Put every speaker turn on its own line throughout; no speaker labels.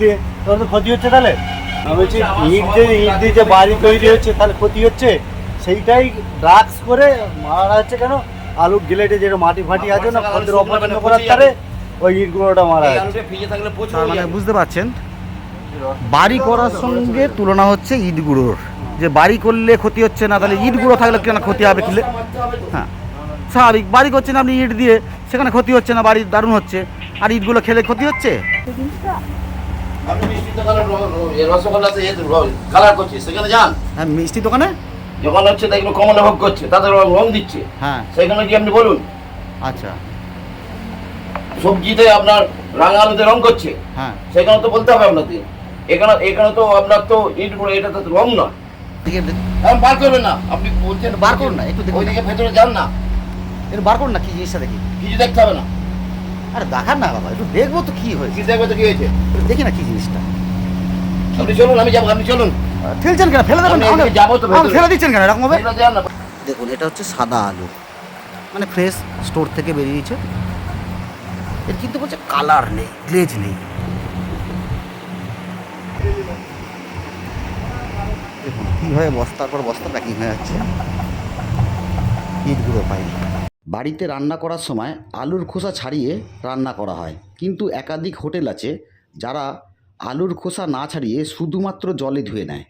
দিয়ে তোর তো ক্ষতি হচ্ছে তাহলে? আমি বলছি ইট যে ইট দিয়ে যে বাড়ি তৈরি হচ্ছে তাহলে ক্ষতি হচ্ছে? সেইটাই ড্রাগস করে মারা হচ্ছে কেন? আলু গিলেটে মাটি ফাটি আছে না করার তারে ওই ইটগুলোটা মারা
মানে বুঝতে পারছেন? বাড়ি করার সঙ্গে তুলনা হচ্ছে ইট গুঁড়োর যে বাড়ি করলে ক্ষতি হচ্ছে না তাহলে ইট গুঁড়ো থাকলে কেন ক্ষতি হবে? কিলে হ্যাঁ। স্বাভাবিক বাড়ি করছেন আপনি ইট দিয়ে সেখানে ক্ষতি হচ্ছে না বাড়ি দারুণ হচ্ছে। আর ইটগুলো খেলে ক্ষতি হচ্ছে?
আপনি মিষ্টি দোকানে রসগোল্লাতে কালার করছে সেখানে যান।
হ্যাঁ মিষ্টি দোকানে?
যখন হচ্ছে দেখল কমলা ভোগ করছে তাদের রং দিচ্ছে।
হ্যাঁ।
সেখানে কি আপনি বলুন।
আচ্ছা।
সবজিতে আপনার রাঙা আলুতে রং করছে।
হ্যাঁ।
সেখানে তো বলতে হবে আপনাকে এখানে এখানে তো আপনার তো ইট গুঁড়ো এটা তো রং নয়। হ্যাঁ, বার করবেন না আপনি বলছেন
বার করুন না, একটু।
ওইদিকে ভেতরে যান না।
একটু বার করুন না কি জিনিসটা দেখি।
কিছু দেখতে হবে না।
আরে দেখার না বাবা একটু দেখব তো কি হয়েছে।
কি দেখবে তো কি হয়েছে।
দেখি না কি জিনিসটা।
আপনি চলুন আমি যাব আপনি চলুন।
ঠেলছেন কেন? ফেলে দেবেন
যাব তো
ফেলে দিচ্ছেন কেন? এরকম হবে? দেখুন এটা হচ্ছে সাদা আলু। মানে ফ্রেশ স্টোর থেকে বেরিয়েছে। এর কিন্তু বলছে কালার নেই গ্লেজ নেই। দেখুন কীভাবে বস্তার পর বস্তা প্যাকিং হয়ে যাচ্ছে। ইটগুলো পাই বাড়িতে রান্না করার সময় আলুর খোসা ছাড়িয়ে রান্না করা হয়। কিন্তু একাধিক হোটেল আছে যারা আলুর খোসা না ছাড়িয়ে শুধুমাত্র জলে ধুয়ে নেয়।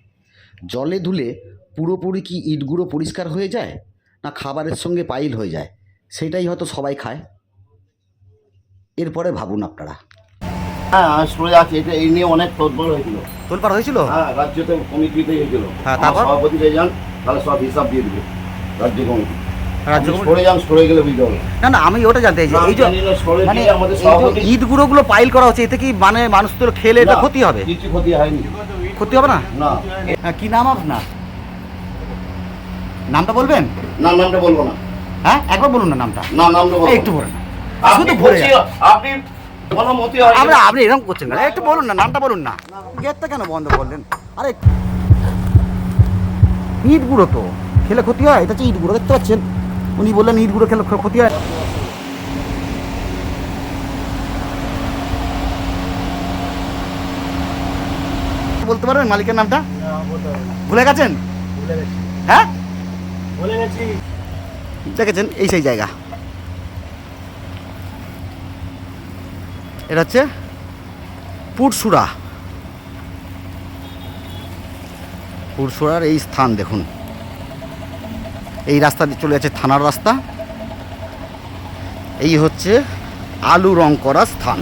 জলে ধুলে পুরোপুরি কি ইটগুলো পরিষ্কার হয়ে যায় না খাবারের সঙ্গে পাইল হয়ে যায়? সেটাই হয়তো সবাই খায়। এরপরে ভাবুন আপনারা।
হ্যাঁ আমি শুনে আছি এটা এই নিয়ে অনেক তোলপাড় হয়েছিল।
তোলপাড় হয়েছিল?
হ্যাঁ রাজ্যতে কমিটিতে হয়েছিল।
হ্যাঁ, তারপর?
আমার সভাপতিকে যান তাহলে সব হিসাব দিয়ে দিবে। রাজ্য কমিটি।
না না আমি ওটা জানতে চাইছি। এই যে মানে গুঁড়োগুলো পাইল করা হচ্ছে এতে কি মানে মানুষ তো খেলে এটা ক্ষতি হবে?
ক্ষতি হয়নি।
ক্ষতি হবে না?
না।
কি নাম আপনার? নামটা বলবেন?
না নামটা বলব না।
হ্যাঁ একবার বলুন না নামটা।
না নামটা বলব
একটু বলুন
আপনি
শুধু ভরে
আপনি
আমরা আপনি এরকম করছেন না। একটু বলুন না নামটা বলুন না। গেটটা কেন বন্ধ করলেন? আরে ইট গুঁড়ো তো খেলে ক্ষতি হয় এটা হচ্ছে ইট গুঁড়ো দেখতে পাচ্ছেন? উনি বললেন ইট গুঁড়ো খেলে ক্ষতি হয়। বলতে পারবেন মালিকের নামটা? ভুলে গেছেন? হ্যাঁ? দেখেছেন, এই সেই জায়গা। এটা হচ্ছে পুরসুরা পুরসুরার এই স্থান, দেখুন। এই রাস্তা দিয়ে চলে যাচ্ছে থানার রাস্তা। এই হচ্ছে আলু রং করা স্থান।